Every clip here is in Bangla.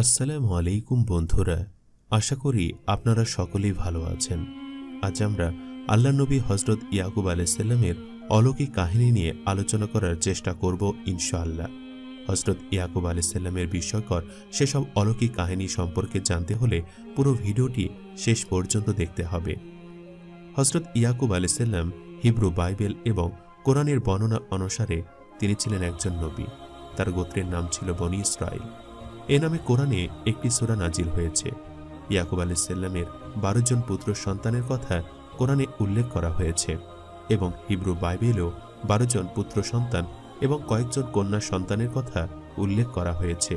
আসসালামু আলাইকুম বন্ধুরা, আশা করি আপনারা সকলেই ভালো আছেন। আজ আমরা আল্লাহ নবী হজরত ইয়াকুব আলাইসাল্লামের অলৌকিক কাহিনী নিয়ে আলোচনা করার চেষ্টা করব ইনশাআল্লাহ। হজরত ইয়াকুব আলাইসাল্লামের বিস্ময়কর সেসব অলৌকিক কাহিনী সম্পর্কে জানতে হলে পুরো ভিডিওটি শেষ পর্যন্ত দেখতে হবে। হজরত ইয়াকুব আলাইসাল্লাম হিব্রু বাইবেল এবং কোরআনের বর্ণনা অনুসারে তিনি ছিলেন একজন নবী। তার গোত্রের নাম ছিল বনি ইসরায়েল এ নামে কোরআনে একটি সূরা নাজিল হয়েছে। ইয়াকুব আলাইসাল্লামের বারো জন পুত্র সন্তানের কথা কোরআনে উল্লেখ করা হয়েছে এবং হিব্রু বাইবেলেও বারো জন পুত্র সন্তান এবং কয়েকজন কন্যা সন্তানের কথা উল্লেখ করা হয়েছে।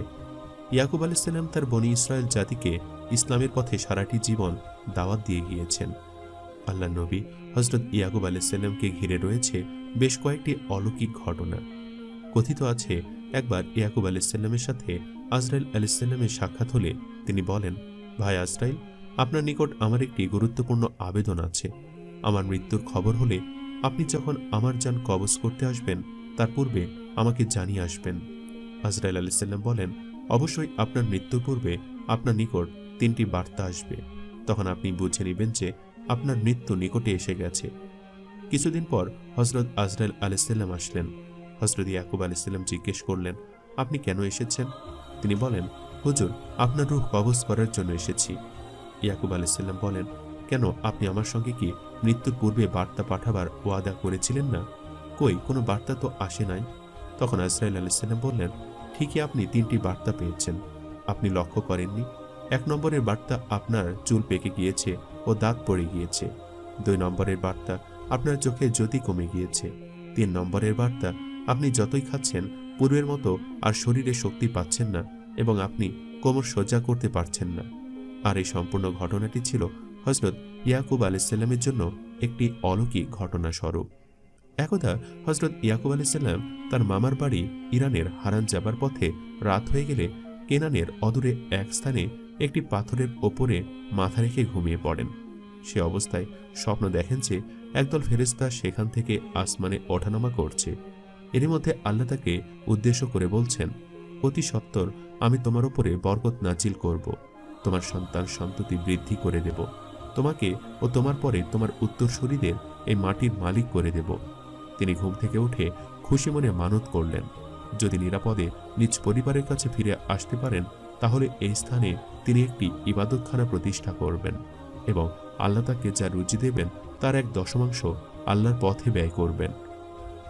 ইয়াকুব আলাইসাল্লাম তার বনি ইসরায়েল জাতিকে ইসলামের পথে সারাটি জীবন দাওয়াত দিয়ে গিয়েছেন। আল্লাহ নবী হজরত ইয়াকুব আলাইসাল্লামকে ঘিরে রয়েছে বেশ কয়েকটি অলৌকিক ঘটনা। কথিত আছে একবার ইয়াকুব আলাইসাল্লামের সাথে আজরাইল আলাইসাল্লামের সাক্ষাৎ হলে তিনি বলেন, ভাই আজরাইল, আপনার নিকট আমার একটি গুরুত্বপূর্ণ আবেদন আছে। আমার মৃত্যুর খবর হলে আপনি যখন আমার যান কবজ করতে আসবেন, তার পূর্বে আমাকে জানিয়ে আসবেন। আজরাইল আলাইসাল্লাম বলেন, অবশ্যই আপনার মৃত্যুর পূর্বে আপনার নিকট তিনটি বার্তা আসবে। তখন আপনি বুঝে নেবেন যে আপনার মৃত্যু নিকটে এসে গেছে। কিছুদিন পর হজরত আজরাইল আলাইসাল্লাম আসলেন। হজরত ইয়াকুব আলাইসাল্লাম জিজ্ঞেস করলেন, আপনি কেন এসেছেন? তিনি বলেন, হুজুর, আপনার রূহ কবজ করার জন্য এসেছি। ইয়াকুব আলাইসাল্লাম বলেন, কেন, আপনি আমার সঙ্গে কি মৃত্যুর পূর্বে বার্তা পাঠাবার ওয়াদা করেছিলেন না? কই, কোনো বার্তা তো আসে নাই? তখন আজরাইল আলাইসাল্লাম বললেন, ঠিকই আপনি তিনটি বার্তা পেয়েছেন। আপনি লক্ষ্য করেননি? এক নম্বরের বার্তা আপনার চুল পেকে গিয়েছে ও দাঁত পড়ে গিয়েছে। দুই নম্বরের বার্তা আপনার চোখে জ্যোতি কমে গিয়েছে। তিন নম্বরের বার্তা আপনি যতই খাচ্ছেন, পূর্বের মতো আর শরীরে শক্তি পাচ্ছেন না এবং আপনি কোমর সোজা করতে পারছেন না। আর এই সম্পূর্ণ ঘটনাটি ছিল হজরত ইয়াকুব আলাইসাল্লামের জন্য একটি অলৌকিক ঘটনা স্বরূপ। একদা হজরত ইয়াকুব আলাইসাল্লাম তার মামার বাড়ি ইরানের হারান যাবার পথে রাত হয়ে গেলে কেনানের অদূরে এক স্থানে একটি পাথরের ওপরে মাথা রেখে ঘুমিয়ে পড়েন। সে অবস্থায় স্বপ্ন দেখেন যে একদল ফেরেস্তা সেখান থেকে আসমানে ওঠানামা করছে। এরই মধ্যে আল্লাহ তাকে উদ্দেশ্য করে বলছেন, অতি সত্বর, আমি তোমার উপরে বরকত নাজিল করব। তোমার সন্তান সন্ততি বৃদ্ধি করে দেব। তোমাকে ও তোমার পরে তোমার উত্তরসূরিদের এই মাটির মালিক করে দেব। তিনি ঘুম থেকে উঠে খুশি মনে মানত করলেন। যদি নিরাপদে নিজ পরিবারের কাছে ফিরে আসতে পারেন, তাহলে এই স্থানে তিনি একটি ইবাদতখানা প্রতিষ্ঠা করবেন এবং আল্লাহ তাকে যা রুচি দেবেন, তার এক দশমাংশ আল্লাহর পথে ব্যয় করবেন।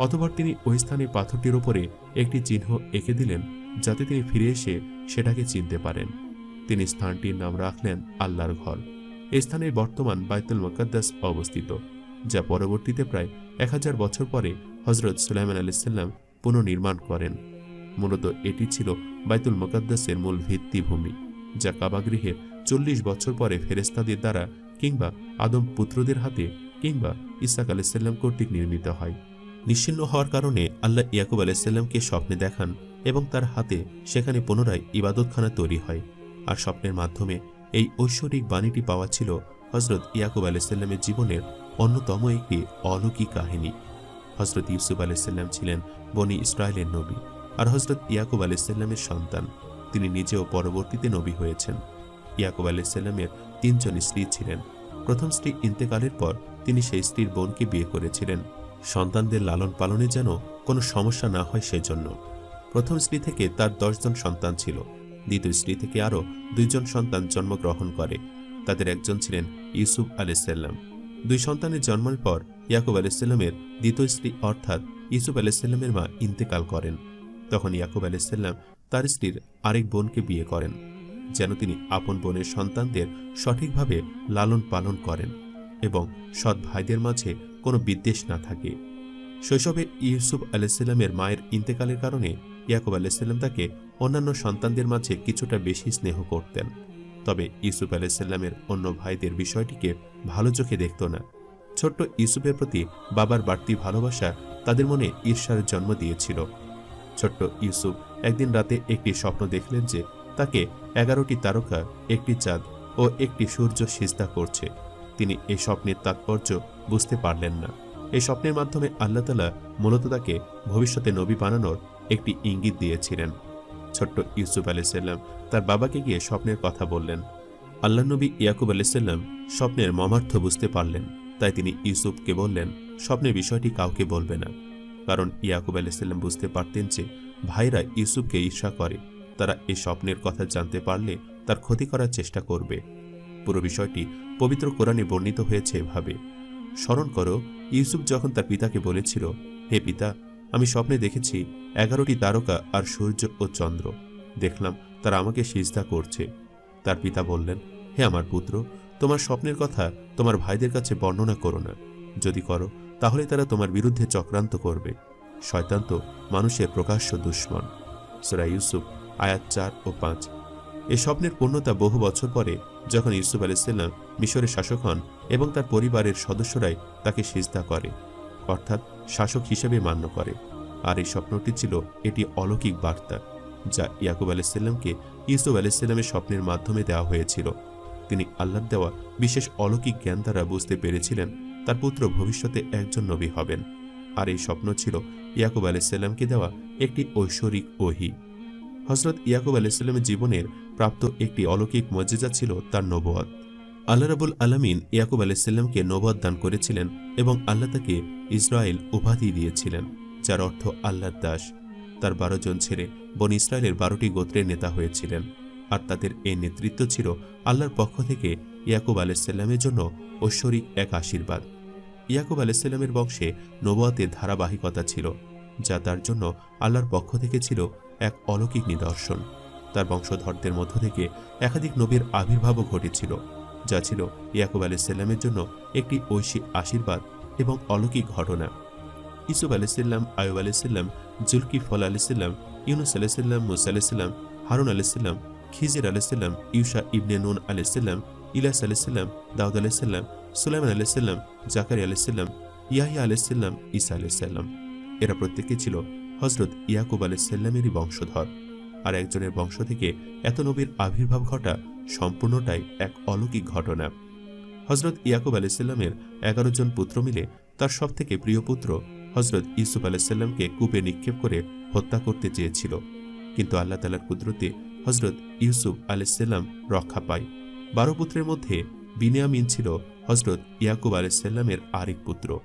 অতবার তিনি ওই স্থানে পাথরটির ওপরে একটি চিহ্ন এঁকে দিলেন, যাতে তিনি ফিরে এসে সেটাকে চিনতে পারেন। তিনি স্থানটির নাম রাখলেন আল্লাহর ঘর। এই স্থানে বর্তমান বাইতুল মোকাদ্দাস অবস্থিত, যা পরবর্তীতে প্রায় এক হাজার বছর পরে হজরত সুলাইমান আলাইসাল্লাম পুনর্নির্মাণ করেন। মূলত এটি ছিল বাইতুল মোকাদ্দাসের মূল ভিত্তিভূমি, যা কাবাগৃহের চল্লিশ বছর পরে ফেরেস্তাদের দ্বারা কিংবা আদম পুত্রদের হাতে কিংবা ইসাক আলাইসাল্লাম কর্তৃক নির্মিত হয়। নিশ্চিন্ন হওয়ার কারণে আল্লাহ ইয়াকুব আলাইসাল্লামকে স্বপ্নে দেখান এবং তার হাতে সেখানে পুনরায় ইবাদতখানা তৈরি হয়। আর স্বপ্নের মাধ্যমে এই ঐশ্বরিক বাণীটি পাওয়া ছিল হজরত ইয়াকুব আলাইসাল্লামের জীবনের অন্যতম একটি অলৌকিক কাহিনী। হজরত ইউসুফ আলাইসাল্লাম ছিলেন বনি ইসরায়েলের নবী আর হজরত ইয়াকুব আলাইসাল্লামের সন্তান। তিনি নিজেও পরবর্তীতে নবী হয়েছেন। ইয়াকুব আলাইসাল্লামের তিনজন স্ত্রী ছিলেন। প্রথম স্ত্রী ইন্তেকালের পর তিনি সেই স্ত্রীর বোনকে বিয়ে করেছিলেন। সন্তানদের লালন পালনে যেন কোনো সমস্যা না হয় সেজন্য। প্রথম স্ত্রী থেকে তার দশজন সন্তান ছিল। দ্বিতীয় স্ত্রী থেকে আরও দুইজন সন্তান জন্মগ্রহণ করে। তাদের একজন ছিলেন ইউসুফ আলাইসাল্লাম দুই সন্তানের জন্মের পর ইয়াকুব আলাইসাল্লামের দ্বিতীয় স্ত্রী অর্থাৎ ইউসুফ আলাইসাল্লামের মা ইন্তেকাল করেন। তখন ইয়াকুব আলাইসাল্লাম তার স্ত্রীর আরেক বোনকে বিয়ে করেন, যেন তিনি আপন বোনের সন্তানদের সঠিকভাবে লালন পালন করেন এবং সৎ ভাইদের মাঝে কোনো বিদ্বেষ না থাকে। শৈশবে ইউসুফ আলাইসাল্লামের মায়ের ইন্তেকালের কারণে ইয়াকুব আলাইসাল্লাম তাকে অন্যান্য সন্তানদের মাঝে কিছুটা বেশি স্নেহ করতেন। তবে ইউসুফ আলাইসাল্লামের অন্য ভাইদের বিষয়টিকে ভালো চোখে দেখত না। ছোট্ট ইউসুফের প্রতি বাবার বাড়তি ভালোবাসা তাদের মনে ঈর্ষার জন্ম দিয়েছিল। ছোট্ট ইউসুফ একদিন রাতে একটি স্বপ্ন দেখলেন যে তাকে এগারোটি তারকা, একটি চাঁদ ও একটি সূর্য সিজদা করছে। তিনি এই স্বপ্নের তাৎপর্য বুঝতে পারলেন না। এই স্বপ্নের মাধ্যমে আল্লাহ তালা মূলত তাকে ভবিষ্যতে নবী বানানোর একটি ইঙ্গিত দিয়েছিলেন। ছোট্ট ইউসুফ আলাইসাল্লাম তার বাবাকে গিয়ে স্বপ্নের কথা বললেন। আল্লাহ নবী ইয়াকুব আলাইসাল্লাম স্বপ্নের মর্মার্থ বুঝতে পারলেন। তাই তিনি ইউসুফকে বললেন, স্বপ্নের বিষয়টি কাউকে বলবে না। কারণ ইয়াকুব আলাইসাল্লাম বুঝতে পারতেন যে ভাইরা ইউসুফকে ঈর্ষা করে। তারা এই স্বপ্নের কথা জানতে পারলে তার ক্ষতি করার চেষ্টা করবে। পুরো বিষয়টি পবিত্র কোরআনে বর্ণিত হয়েছে এভাবে। স্মরণ করো, ইউসুফ যখন তার পিতাকে বলেছিল, হে পিতা, আমি স্বপ্নে দেখেছি এগারোটি তারকা আর সূর্য ও চন্দ্র। দেখলাম তারা আমাকে সিজদা করছে। তার পিতা বললেন, হে আমার পুত্র, তোমার স্বপ্নের কথা তোমার ভাইদের কাছে বর্ণনা করো না। যদি করো, তাহলে তারা তোমার বিরুদ্ধে চক্রান্ত করবে। শয়তান তো মানুষের প্রকাশ্য দুশ্মন। সুরা ইউসুফ, আয়াত চার ও পাঁচ। এ স্বপ্নের পূর্ণতা বহু বছর পরে, যখন ইউসুফ আলাইসাল্লাম মিশরের শাসক হন এবং তার পরিবারের সদস্যরাই তাকে সিজদা করে, অর্থাৎ শাসক হিসেবে মান্য করে। আর এই স্বপ্নটি ছিল এটি অলৌকিক বার্তা, যা ইয়াকুব আলাইসাল্লামকে ইউসুফ আলাইসাল্লামের স্বপ্নের মাধ্যমে দেওয়া হয়েছিল। তিনি আল্লাহর দেওয়া বিশেষ অলৌকিক জ্ঞান দ্বারা বুঝতে পেরেছিলেন তার পুত্র ভবিষ্যতে একজন নবী হবেন। আর এই স্বপ্ন ছিল ইয়াকুব আলাইসাল্লামকে দেওয়া একটি ঐশ্বরিক ওহি। হজরত ইয়াকুব আলাইসাল্লামের জীবনের প্রাপ্ত একটি অলৌকিক মর্যাদা ছিল তার নবদ আল্লাহ রাবুল আলমিন ইয়াকুব আলাইসাল্লামকে নবদ দান করেছিলেন এবং আল্লাহ তাকে ইসরায়েল উপাধি দিয়েছিলেন, যার অর্থ আল্লাহর দাস। তার বারো জন ছেড়ে বন ইসরায়েলের বারোটি গোত্রের নেতা হয়েছিলেন আর তাদের এই নেতৃত্ব ছিল আল্লাহর পক্ষ থেকে ইয়াকুব আলাইসাল্লামের জন্য ঐশ্বরিক এক আশীর্বাদ। ইয়াকুব আলাইসাল্লামের বংশে নবাতের ধারাবাহিকতা ছিল, যা তার জন্য আল্লাহর পক্ষ থেকে ছিল এক অলৌকিক নিদর্শন। তার বংশধরদের মধ্য থেকে একাধিক নবীর আবির্ভাবও ঘটেছিল। যা ছিল ইয়াকুব আলাইসাল্লামের জন্য একটি ঐশী আশীর্বাদ এবং অলৌকিক ঘটনা ইসুফ আলাইসাল্লাম আয়ুব আলাইসাল্লাম জুলকি ফল আলাইসাল্লাম ইউনুস আলাইসাল্লাম মুসা আলাইসাল্লাম হারুন আলাইসাল্লাম খিজির আলাইসাল্লাম ইউসা ইবনে নুন আলাইসাল্লাম ইলাস আলাইসাল্লাম দাউদ আলাইসাল্লাম সুলাইমান আলাইসাল্লাম জাকারি আলাইসাল্লাম ইয়াহিয়া আলাইসাল্লাম ঈসা আলাইসাল্লাম এরা প্রত্যেকে ছিল হজরত ইয়াকুব আলাইসাল্লামেরই বংশধর আর একজনের বংশ থেকে এত নবীর আবির্ভাব ঘটা সম্পূর্ণটাই এক অলৌকিক ঘটনা। হজরত ইয়াকুব আলাইসাল্লামের এগারো জন পুত্র মিলে তার সবথেকে প্রিয় পুত্র হজরত ইউসুফ আলাইসাল্লামকে কূপে নিক্ষেপ করে হত্যা করতে চেয়েছিল। কিন্তু আল্লাহ তালার কুদরতে হজরত ইউসুফ আলাইসাল্লাম রক্ষা পায়। বারো পুত্রের মধ্যে বিনিয়ামিন ছিল হজরত ইয়াকুব আলাইসাল্লামের আরেক পুত্র।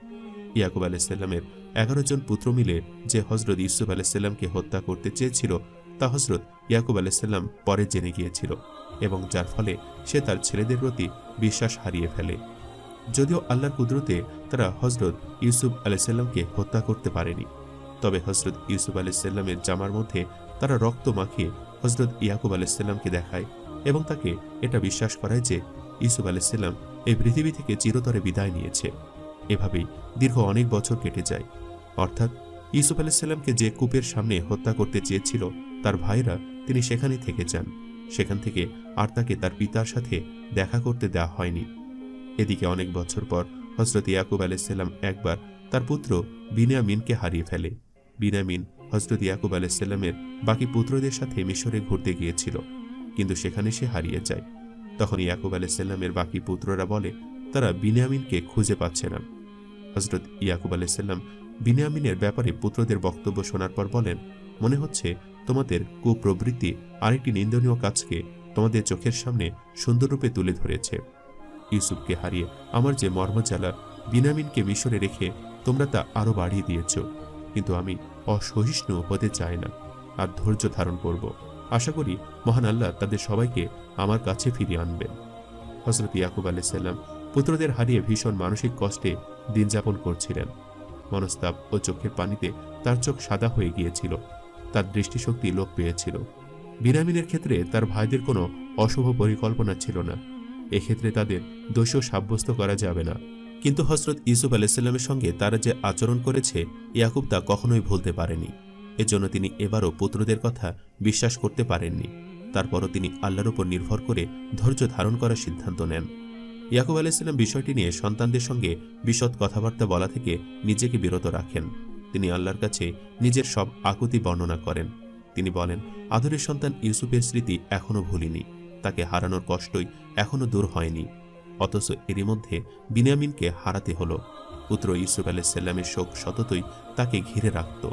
ইয়াকুব আলাইসাল্লামের এগারো জন পুত্র মিলে যে হজরত ইউসুফ আলাইসাল্লামকে হত্যা করতে চেয়েছিল তা হজরত ইয়াকুব আলাইসাল্লাম পরে জেনে গিয়েছিল এবং যার ফলে সে তার ছেলেদের প্রতি বিশ্বাস হারিয়ে ফেলে। যদিও আল্লাহর কুদরতে তারা হজরত ইউসুফ আলাইসাল্লামকে হত্যা করতে পারেনি। তবে হজরত ইউসুফ আলাইসাল্লামের জামার মধ্যে তারা রক্ত মাখিয়ে হজরত ইয়াকুব আলাইসাল্লামকে দেখায় এবং তাকে এটা বিশ্বাস করায় যে ইউসুফ আলাইসাল্লাম এই পৃথিবী থেকে চিরতরে বিদায় নিয়েছে। এভাবেই দীর্ঘ অনেক বছর কেটে যায়। অর্থাৎ ইউসুফ আলাইসাল্লামকে যে কূপের সামনে হত্যা করতে চেয়েছিল তার ভাইরা তিনি সেখানেই থেকে যান সেখান থেকে আর তাকে তার পিতার সাথে দেখা করতে দেওয়া হয়নি। এদিকে অনেক বছর পর হজরত ইয়াকুব আলাইসাল্লাম একবার তার পুত্র বিনিয়ামিনকে হারিয়ে ফেলে। বিনামিন হজরত ইয়াকুব আলাইসাল্লামের বাকি পুত্রদের সাথে মিশরে ঘুরতে গিয়েছিল, কিন্তু সেখানে সে হারিয়ে যায়। তখন ইয়াকুব আলাইসাল্লামের বাকি পুত্ররা বলে, তারা বিনিয়ামিনকে খুঁজে পাচ্ছে না। হজরত ইয়াকুব আলাইসাল্লাম বিনিয়ামিনের ব্যাপারে পুত্রদের বক্তব্য শোনার পর বলেন, মনে হচ্ছে তোমাদের কুপ্রবৃত্তি আরেকটি নিন্দনীয় কাজকে তোমাদের চোখের সামনে সুন্দররূপে তুলে ধরেছে। ইউসুফকে হারিয়ে আমার যে মর্মজ্বালা বিনামিনকে মিশরে রেখে তোমরা তা আরও বাড়িয়ে দিয়েছ, কিন্তু আমি অসহিষ্ণু হতে চাই না আর ধৈর্য ধারণ করব। আশা করি মহান আল্লাহ তাদের সবাইকে আমার কাছে ফিরিয়ে আনবেন। হজরত ইয়াকুব আলাইসাল্লাম পুত্রদের হারিয়ে ভীষণ মানসিক কষ্টে দিন যাপন করছিলেন। মনস্তাপ ও চোখের পানিতে তার চোখ সাদা হয়ে গিয়েছিল। তার দৃষ্টিশক্তি লোপ পেয়েছিল। বিনামিনের ক্ষেত্রে তার ভাইদের কোনো অশুভ পরিকল্পনা ছিল না। এক্ষেত্রে তাদের দোষ সাব্যস্ত করা যাবে না। কিন্তু হজরত ইউসুফ আলাইসাল্লামের সঙ্গে তারা যে আচরণ করেছে, ইয়াকুব তা কখনোই ভুলতে পারেনি। এজন্য তিনি এবারও পুত্রদের কথা বিশ্বাস করতে পারেননি। তারপরও তিনি আল্লাহর উপর নির্ভর করে ধৈর্য ধারণ করার সিদ্ধান্ত নেন। ইয়াকুব আলাইসাল্লাম বিষয়টি নিয়ে সন্তানদের সঙ্গে বিশদ কথাবার্তা বলা থেকে নিজেকে বিরত রাখেন। তিনি আল্লাহর কাছে নিজের সব আকুতি বর্ণনা করেন। তিনি বলেন, আদরের সন্তান ইউসুফের স্মৃতি এখনও ভুলিনি। তাকে হারানোর কষ্টই এখনও দূর হয়নি। অথচ এরই মধ্যে বিনিয়ামিনকে হারাতে হলো। পুত্র ইউসুফ আলাইসাল্লামের শোক সততই তাকে ঘিরে রাখত।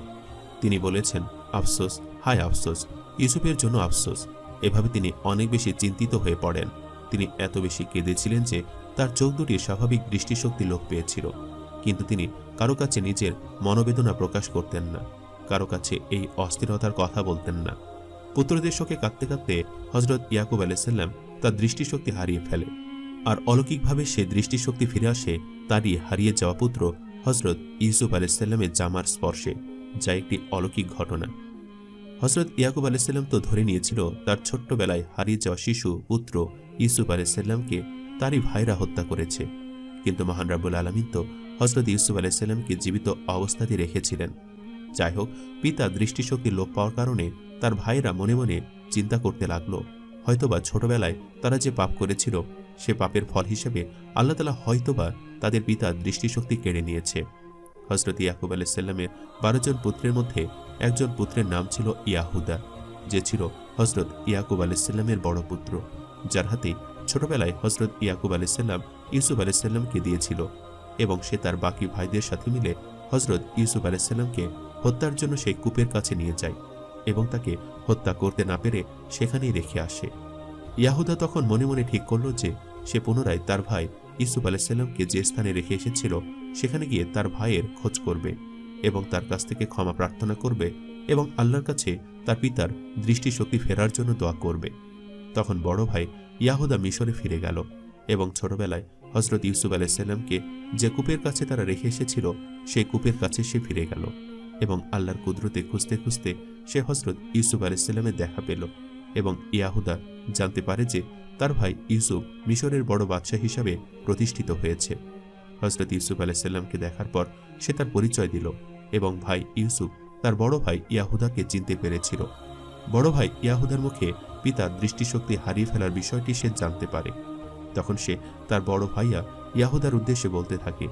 তিনি বলেছেন, আফসোস, হায় আফসোস, ইউসুফের জন্য আফসোস। এভাবে তিনি অনেক বেশি চিন্তিত হয়ে পড়েন। তিনি এত বেশি কেঁদেছিলেন যে তার চোখ দুটি স্বাভাবিক দৃষ্টিশক্তি লোপ পেয়েছিল। কিন্তু তিনি কারও কাছে নিজের মনোবেদনা প্রকাশ করতেন না, কারও কাছে এই অস্থিরতার কথা বলতেন না। পুত্রদের শোকে কাঁদতে কাঁদতে হজরত ইয়াকুব আলাইসাল্লাম তার দৃষ্টিশক্তি হারিয়ে ফেলে। আর অলৌকিকভাবে সে দৃষ্টিশক্তি ফিরে আসে তারই হারিয়ে যাওয়া পুত্র হজরত ইউসুফ আলাইসাল্লামের জামার স্পর্শে, যা একটি অলৌকিক ঘটনা। হজরত ইয়াকুব আলাইসাল্লাম তো ধরে নিয়েছিল তার ছোট্টবেলায় হারিয়ে যাওয়া শিশু পুত্র ইউসুফ আলাইসাল্লামকে তারই ভাইরা হত্যা করেছে। কিন্তু মহান রাবুল আলমিন তো হজরত ইউসুফ আলাইসাল্লামকে জীবিত অবস্থাতেই রেখেছিলেন। যাই হোক পিতা দৃষ্টিশক্তি লোপ পাওয়ার কারণে তার ভাইরা মনে মনে চিন্তা করতে লাগল। হয়তোবা ছোটবেলায় তারা যে পাপ করেছিল, সে পাপের ফল হিসেবে আল্লাহ তালা হয়তোবা তাদের পিতা দৃষ্টিশক্তি কেড়ে নিয়েছে। হজরত ইয়াকুব আলাইসাল্লামের বারো জন পুত্রের মধ্যে একজন পুত্রের নাম ছিল ইয়াহুদা, যে ছিল হজরত ইয়াকুব আলাইসাল্লামের বড় পুত্র, যার হাতে ছোটবেলায় হজরত ইয়াকুব আলাইসাল্লাম ইউসুফ আলাইসাল্লামকে দিয়েছিল। এবং সে তার বাকি ভাইদের সাথে মিলে হজরত ইউসুফ আলাইসাল্লামকে হত্যার জন্য সেই কূপের কাছে নিয়ে যায় এবং তাকে হত্যা করতে না পেরে সেখানেই রেখে আসে। ইয়াহুদা তখন মনে মনে ঠিক করল যে সে পুনরায় তার ভাই ইসুফ আলাইসাল্লামকে যে স্থানে রেখে এসেছিল সেখানে গিয়ে তার ভাইয়ের খোঁজ করবে এবং তার কাছ থেকে ক্ষমা প্রার্থনা করবে এবং আল্লাহর কাছে তার পিতার দৃষ্টিশক্তি ফেরার জন্য দোয়া করবে। তখন বড় ভাই ইয়াহুদা মিশরে ফিরে গেল এবং ছোটবেলায় হজরত ইউসুফ আলাইসাল্লামকে যে কূপের কাছে তারা রেখে এসেছিল, সেই কূপের কাছে সে ফিরে গেল এবং আল্লাহর কুদরতে খুঁজতে খুঁজতে সে হজরত ইউসুফ আলাইসাল্লামের দেখা পেল এবং ইয়াহুদা জানতে পারে যে তার ভাই ইউসুফ মিশরের বড় বাদশাহ হিসাবে প্রতিষ্ঠিত হয়েছে। হজরত ইউসুফ আলাইসাল্লামকে দেখার পর সে তার পরিচয় দিল এবং ভাই ইউসুফ তার বড় ভাই ইয়াহুদাকে চিনতে পেরেছিল। বড় ভাই ইয়াহুদার মুখে পিতার দৃষ্টিশক্তি হারিয়ে ফেলার বিষয়টি সে জানতে পারে। তখন সে তার বড় ভাইয়া ইয়াহুদার উদ্দেশ্যে বলতে থাকে,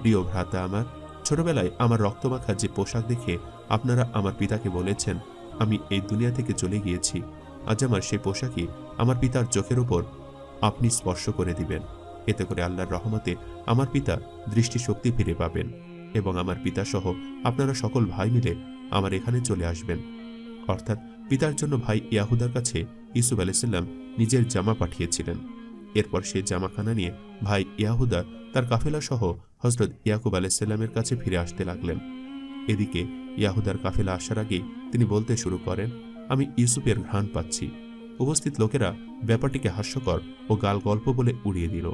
প্রিয় ভ্রাতা আমার, ছোটবেলায় আমার রক্তমাখা যে পোশাক দেখে আপনারা আমার পিতাকে বলেছেন, আমি এই দুনিয়া থেকে চলে গিয়েছি। আজ আমার সেই পোশাকই আমার পিতার চোখের ওপর আপনি স্পর্শ করে দিবেন। এতে করে আল্লাহর রহমতে আমার পিতা দৃষ্টিশক্তি ফিরে পাবেন এবং আমার পিতা সহ আপনারা সকল ভাই মিলে আমার এখানে চলে আসবেন। অর্থাৎ পিতার জন্য ভাই ইয়াহুদার কাছে ইসুফ আলাইসাল্লাম নিজের জামা পাঠিয়েছিলেন। এরপর সেই জামাখানা নিয়ে ভাই ইয়াহুদা, তার কাফেলা সহ হজরত ইয়াকুব আলাইসাল্লামের কাছে ফিরে আসতে লাগলেন। এদিকে ইয়াহুদার কাফেলা আসার আগে তিনি বলতে শুরু করেন, আমি ইউসুফের ঘ্রাণ পাচ্ছি। উপস্থিত লোকেরা ব্যাপারটিকে হাস্যকর ও গাল গল্প বলে উড়িয়ে দিল।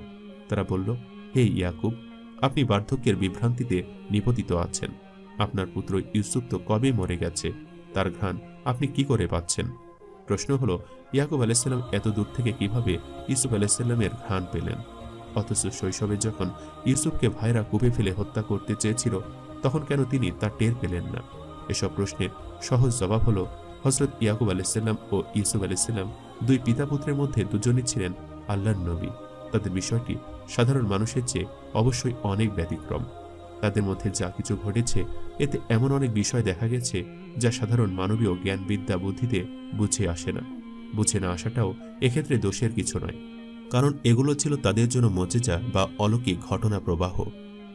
তারা বলল, হে ইয়াকুব, আপনি বার্ধক্যের বিভ্রান্তিতে নিপতিত আছেন। আপনার পুত্র ইউসুফ তো কবে মরে গেছে? তার ঘ্রাণ আপনি কি করে পাচ্ছেন? প্রশ্ন হলো ইয়াকুব আলাইসাল্লাম এত দূর থেকে কীভাবে ইউসুফ আলাইসাল্লামের ঘ্রাণ পেলেন? অথচ শৈশবে যখন ইউসুফকে ভাইরা কূপে ফেলে হত্যা করতে চেয়েছিল, তখন কেন তিনি তা টের পেলেন না? এসব প্রশ্নের সহজ জবাব হলো হজরত ইয়াকুব আলাইসাল্লাম ও ইউসুফ আলাইসাল্লাম দুই পিতা পুত্রের মধ্যে দুজনই ছিলেন আল্লাহর নবী। তাদের বিষয়টি সাধারণ মানুষের চেয়ে অবশ্যই অনেক ব্যতিক্রম। তাদের মধ্যে যা কিছু ঘটেছে, এতে এমন অনেক বিষয় দেখা গেছে যা সাধারণ মানবীয় জ্ঞান বিদ্যা বুদ্ধিতে বুঝে আসে না। বুঝে না আসাটাও এক্ষেত্রে দোষের কিছু নয়। কারণ এগুলো ছিল তাদের জন্য মজেজা বা অলৌকিক ঘটনা প্রবাহ।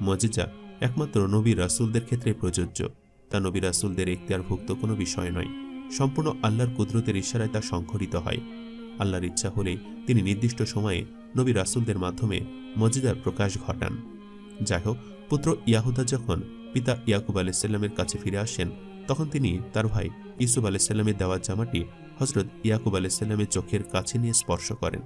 মজেজা একমাত্র নবী রাসুলদের ক্ষেত্রে প্রযোজ্য। তা নবী রাসুলদের এখতিয়ারভুক্ত কোনো বিষয় নয়। সম্পূর্ণ আল্লাহর কুদরতের ইশারায় তা সংঘটিত হয়। আল্লাহর ইচ্ছা হলে তিনি নির্দিষ্ট সময়ে নবী রাসুলদের মাধ্যমে মজিদার প্রকাশ ঘটান। যাই হোক, পুত্র ইয়াহুদা যখন পিতা ইয়াকুব আলাইসাল্লামের কাছে ফিরে আসেন, তখন তিনি তার ভাই ইসুফ আলাইসাল্লামের দেওয়া জামাটি হজরত ইয়াকুব আলাইসাল্লামের চোখের কাছে নিয়ে স্পর্শ করেন।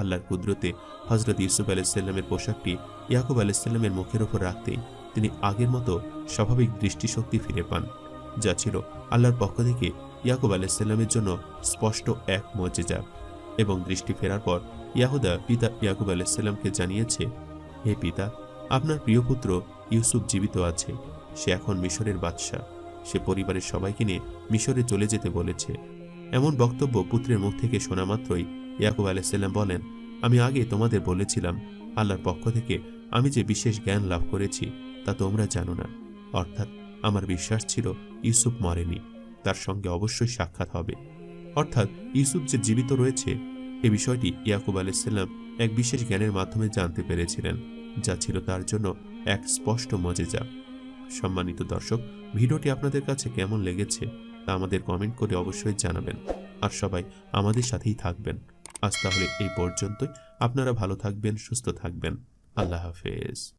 আল্লাহর কুদরতে হজরত ইউসুফ আলাইসাল্লামের পোশাকটি ইয়াকুব আলাইসাল্লামের মুখের ওপর রাখতেই তিনি আগের মতো স্বাভাবিক দৃষ্টিশক্তি ফিরে পান, যা ছিল আল্লাহর পক্ষ থেকে ইয়াকুব আলাইসাল্লামের জন্য স্পষ্ট এক মজেজা এবং দৃষ্টি ফেরার পর ইয়াহুদা পিতা ইয়াকুব আলাইসাল্লামকে জানিয়েছে, হে পিতা, আপনার প্রিয় পুত্র ইউসুফ জীবিত আছে, সে এখন মিশরের বাদশাহ। সে পরিবারের সবাইকে নিয়ে মিশরে চলে যেতে বলেছে। এমন বক্তব্য পুত্রের মুখ থেকে শোনা মাত্রই ইয়াকুব আলাইসাল্লাম বলেন, আমি আগে তোমাদের বলেছিলাম, আল্লাহর পক্ষ থেকে আমি যে বিশেষ জ্ঞান লাভ করেছি, তা তোমরা জানো না। অর্থাৎ আমার বিশ্বাস ছিল ইউসুফ মরেনি, তার সঙ্গে অবশ্যই সাক্ষাৎ হবে। অর্থাৎ ইউসুফ যে জীবিত রয়েছে, এ বিষয়টি ইয়াকুব আলাইসাল্লাম এক বিশেষ জ্ঞানের মাধ্যমে জানতে পেরেছিলেন, যা ছিল তার জন্য এক স্পষ্ট মজেজা। সম্মানিত দর্শক, ভিডিওটি আপনাদের কাছে কেমন লেগেছে তা আমাদের কমেন্ট করে অবশ্যই জানাবেন। আর সবাই আমাদের সাথেই থাকবেন। আজ তাহলে এই পর্যন্তই। আপনারা ভালো থাকবেন, সুস্থ থাকবেন। আল্লাহ হাফেজ।